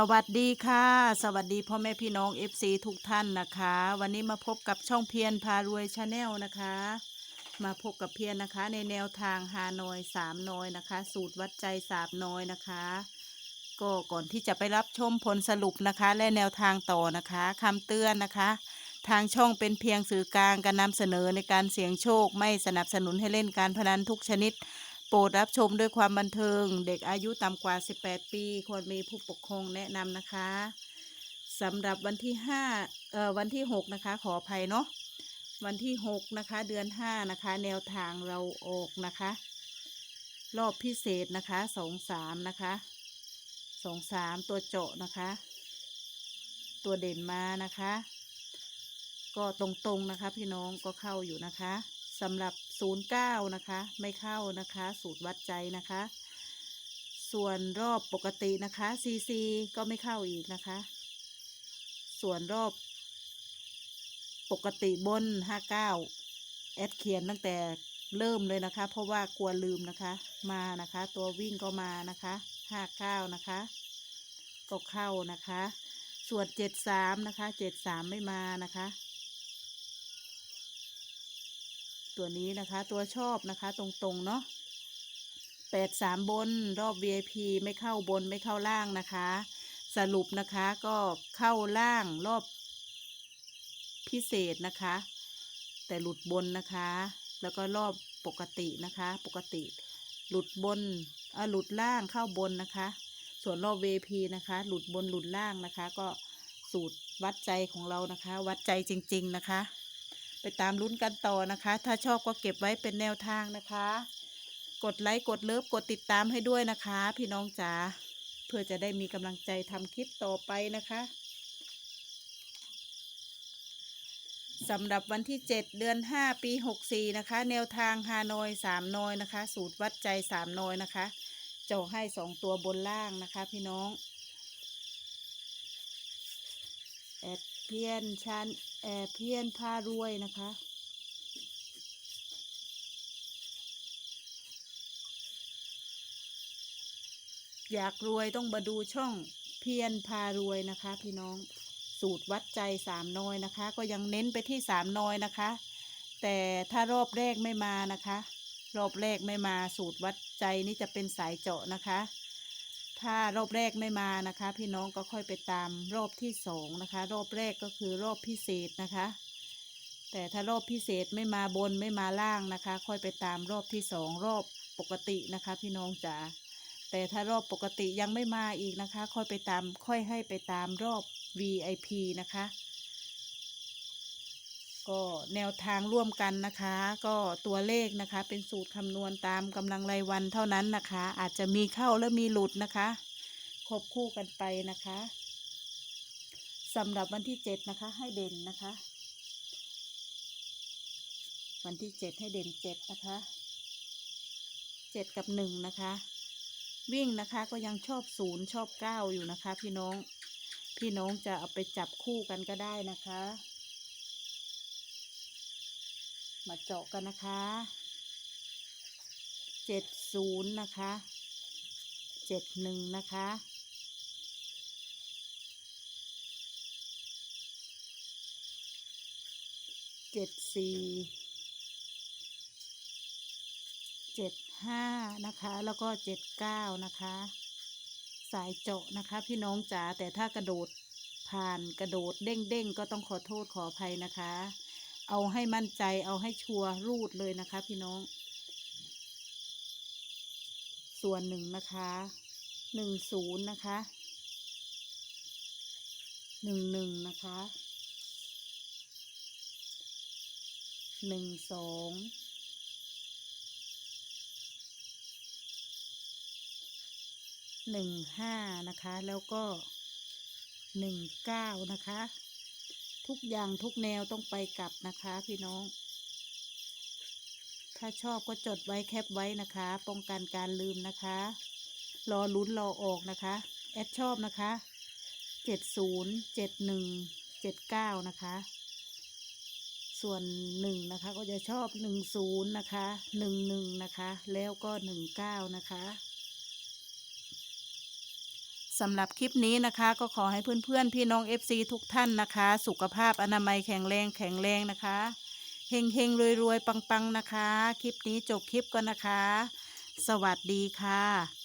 สวัสดีค่ะ สวัสดีพ่อแม่พี่น้อง FC ทุกท่านนะคะ วันนี้มาพบกับช่องเพียรพารวยชาแนลนะคะ มาพบกับเพียรนะคะ ในแนวทางฮานอยสามนอยนะคะ สูตรวัดใจสามนอยนะคะ ก็ก่อนที่จะไปรับชมผลสรุปนะคะ และแนวทางต่อนะคะคำเตือนนะคะ ทางช่องเป็นเพียงสื่อกลางการนำเสนอในการเสี่ยงโชค ไม่สนับสนุนให้เล่นการพนันทุกชนิด โปรดรับชมด้วยความบันเทิง เด็กอายุต่ำกว่า 18 ปีควรมีผู้ปกครองแนะนำนะคะสำหรับวันที่5เอ่อวันที่ 6 นะคะ ขออภัยเนาะวันที่ 6 นะคะ เดือน 5 นะคะ แนวทางเราออกนะคะ รอบพิเศษนะคะ 2 3 นะคะ 2 3 ตัวเจาะนะคะ ตัวเด่นมานะคะ ก็ตรงๆนะคะ พี่น้องก็เข้าอยู่นะคะ สำหรับ 09 นะคะ ไม่เข้านะคะ สูตรวัดใจนะคะ ส่วนรอบปกตินะคะ CC ก็ไม่เข้าอีกนะคะ ส่วนรอบ ปกติบน 59 แอดเขียนตั้งแต่เริ่มเลยนะคะ เพราะว่ากลัวลืมนะคะ มานะคะ ตัววิ่งก็มานะคะ 59 นะคะ ก็เข้านะคะ ส่วน 73 นะคะ 73 ไม่มานะคะ ตัวนี้นะคะตัวชอบนะคะตรงๆเนาะแปดสามบนรอบ VIP ไม่เข้าบนไม่เข้าล่างนะคะ สรุปนะคะก็เข้าล่างรอบพิเศษนะคะ แต่หลุดบนนะคะ แล้วก็รอบปกตินะคะ ปกติ หลุดบนเอ่อหลุดล่างเข้าบนนะคะ ส่วนรอบ VIP นะคะ หลุดบนหลุดล่างนะคะ ก็สูตรวัดใจของเรานะคะ วัดใจจริง ๆ นะคะ ไปตามลุ้นกันต่อนะคะ ถ้าชอบก็เก็บไว้เป็นแนวทางนะคะ กดไลค์กดเลิฟกดติดตามให้ด้วยนะคะ พี่น้องจ๋าเพื่อจะได้มีกำลังใจทำคลิปต่อไปนะคะสำหรับวันที่ 7 เดือน 5 ปี 64 นะคะ แนวทางฮานอย3นอยนะคะ สูตรวัดใจ3นอยนะคะเจะให้ 2 ตัวบนล่างนะคะ พี่น้องแอด เพียนชันแอเพียนพารวยนะคะ อยากรวยต้องมาดูช่องเพียนพารวยนะคะ พี่น้องสูตรวัดใจสามน้อยนะคะ ก็ยังเน้นไปที่สามน้อยนะคะ แต่ถ้ารอบแรกไม่มานะคะ รอบแรกไม่มาสูตรวัดใจนี่จะเป็นสายเจาะนะคะ ถ้ารอบแรกไม่มานะคะ พี่น้องก็ค่อยไปตามรอบที่สองนะคะ รอบแรกก็คือรอบพิเศษนะคะ แต่ถ้ารอบพิเศษไม่มาบนไม่มาล่างนะคะ ค่อยไปตามรอบที่สองรอบปกตินะคะ พี่น้องจ๋าแต่ถ้ารอบปกติยังไม่มาอีกนะคะ ค่อยไปตามค่อยให้ไปตามรอบ VIP นะคะ ก็แนวทางร่วมกันนะคะ ก็ตัวเลขนะคะ เป็นสูตรคำนวณตามกำลังรายวันเท่านั้นนะคะ อาจจะมีเข้าและมีหลุดนะคะควบคู่กันไปนะคะสำหรับวันที่เจ็ดนะคะให้เด่นนะคะ วันที่เจ็ดให้เด่นเจ็ดนะคะเจ็ดกับหนึ่งนะคะ วิ่งนะคะก็ยังชอบศูนย์ชอบเก้าอยู่นะคะ พี่น้องพี่น้องจะเอาไปจับคู่กันก็ได้นะคะ มาเจาะกันนะคะเจ็ดศูนย์นะคะเจ็ดหนึ่งนะคะเจ็ดสี่เจ็ดห้านะคะ แล้วก็เจ็ดเก้านะคะ สายเจาะนะคะพี่น้องจ๋าแต่ถ้ากระโดดผ่านกระโดดเด้งเด้งๆก็ต้องขอโทษขออภัยนะคะ เอาให้มั่นใจเอาให้ชัวร์รูดเลยนะคะ พี่น้อง ส่วนหนึ่งนะคะหนึ่งศูนย์นะคะหนึ่งหนึ่งนะคะหนึ่งสองหนึ่งห้านะคะ แล้วก็หนึ่งเก้านะคะ ทุกอย่างทุกแนวต้องไปกลับนะคะ พี่น้อง ถ้าชอบก็จดไว้แคปไว้นะคะ ป้องกันการลืมนะคะ รอลุ้นรอออกนะคะ แอดชอบนะคะเจ็ดศูนย์เจ็ดหนึ่งเจ็ดเก้านะคะ ส่วนหนึ่งนะคะ ก็จะชอบหนึ่งศูนย์นะคะหนึ่งหนึ่งนะคะ แล้วก็หนึ่งเก้านะคะ สำหรับคลิปนี้นะคะก็ขอให้เพื่อนๆ พี่น้อง FC ทุกท่านนะคะ สุขภาพอนามัยแข็งแรงแข็งแรงนะคะเฮงเฮงรวยรวยๆปังๆนะคะ คลิปนี้จบคลิปก่อนนะคะ สวัสดีค่ะ